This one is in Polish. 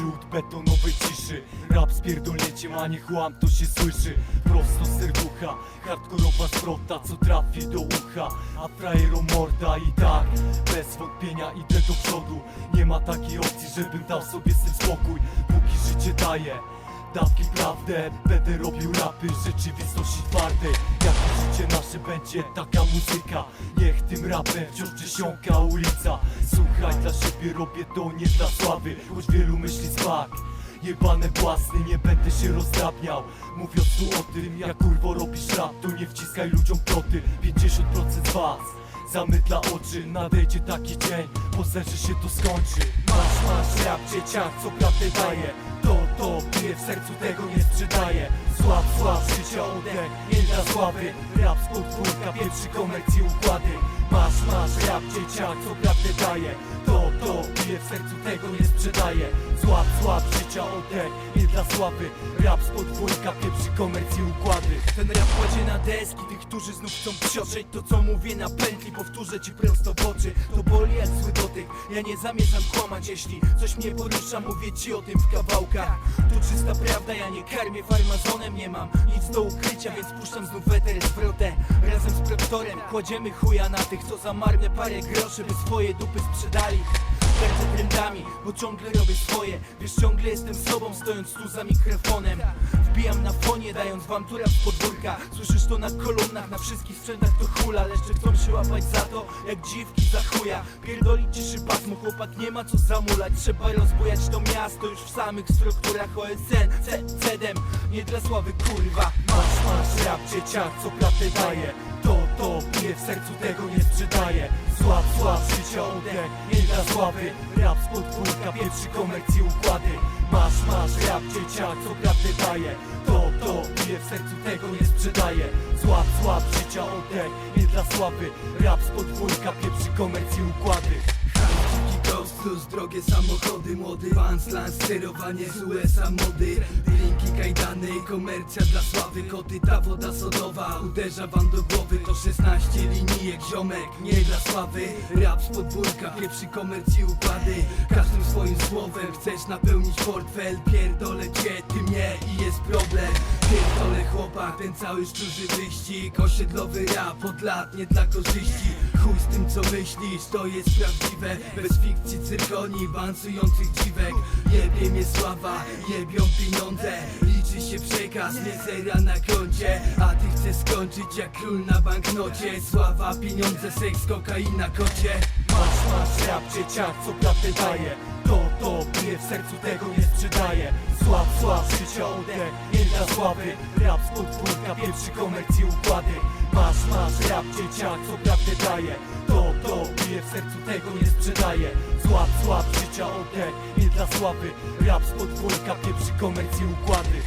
Lud betonowej ciszy. Rap z pierdolnięciem, a nie chłam to się słyszy. Prosto z serducha Hardkorowa zwrota, co trafi do ucha. A frajero morda i tak Bez wątpienia idę do przodu. Nie ma takiej opcji, żebym dał sobie z tym spokój. Póki życie daje Dawki prawdę, będę robił rapy rzeczywistości twardej Jakie życie nasze będzie, taka muzyka. Niech tym rapem wciąż przysiąka ulica. Słuchaj, dla siebie robię to nie dla sławy Choć wielu myśli zmak Jebane własny, nie będę się rozdrabniał. Mówiąc tu o tym, jak kurwo robisz rap To nie wciskaj ludziom proty 50% z was Zamydla oczy, nadejdzie taki dzień Po zerze się to skończy. Masz, masz rap dzieciak, co prawdę daje To, pije w sercu tego nie sprzedaje. Słab, słab, życia oddech, nie dla sławy. Rap z podwórka, pierwszy komercji układy. Masz, masz rap dzieciak, co prawdę daje. To, to, pije w sercu tego nie sprzedaje. Słab, słab, życia oddech, nie dla sławy. Rap z podwórka, pierwszy komercji układy. Ten rap kładzie na deski tych, którzy znów chcą prziotrzeć To co mówię na pętli, powtórzę ci prosto w oczy. To boli jak zły dotyk, ja nie zamierzam kłamać Jeśli coś mnie porusza, mówię ci o tym w kawałkach. To czysta prawda, ja nie karmię farmazonem Nie mam nic do ukrycia, więc puszczam znów weter zwrotę Razem z produktorem kładziemy chuja na tych, co za marne parę groszy By swoje dupy sprzedali Trendami, bo ciągle robię swoje. Wiesz, ciągle jestem sobą, stojąc tu za mikrofonem. Wbijam na fonie, dając wam tura z podwórka. Słyszysz to na kolumnach, na wszystkich sprzętach to hula. Leszcze chcą się łapać za to, jak dziwki za chuja. Pierdolić ci szybasmu, chłopak nie ma co zamulać. Trzeba rozbujać to miasto już w samych strukturach OSN C, cedem, nie dla sławy kurwa. Masz, masz rap dzieciak, co prawdę daje. To, to, pije w sercu tego nie sprzedaje. Słab, słab, życia oddech, nie dla sławy. Rap z podwórka, pierwszy komercji układy. Masz, masz rap dzieciak, co prawdę daje. To, to, pije w sercu tego nie sprzedaje. Słab, słab, życia oddech, nie dla sławy. Rap z podwórka, pierwszy komercji układy plus drogie samochody Młody Vans, Lance, sterowanie z USA mody. Linki, kajdany, komercja dla sławy Koty, ta woda sodowa. Uderza wam do głowy To 16 linijek, ziomek, nie dla sławy. Rap z podwórka, pierwszy komercji układy. Każdym swoim słowem chcesz napełnić portfel Pierdolę cię, ty mnie i jest problem chłopak, ten cały szczurzy wyścig. Osiedlowy rap od lat, nie dla korzyści. Chuj z tym co myślisz, to jest prawdziwe. Bez fikcji cyrkoni, bansujących dziwek. Jebie mnie sława, jebią pieniądze. Liczy się przekaz, nie zera na koncie. A ty chcesz skończyć jak król na banknocie. Sława, pieniądze, seks, kokaina, kocie. Masz, masz rap dzieciak, co prawdę daje. To, to, pije w sercu tego nie sprzedaje. Słab, słab, życia oddech, nie dla sławy Rap z podwórka, pierwszy komercji układy. Masz, masz rap dzieciak, co prawdę daje. To, to, pije w sercu tego nie sprzedaje. Słab, słab, życia oddech, nie dla sławy Rap z podwórka, pierwszy komercji układy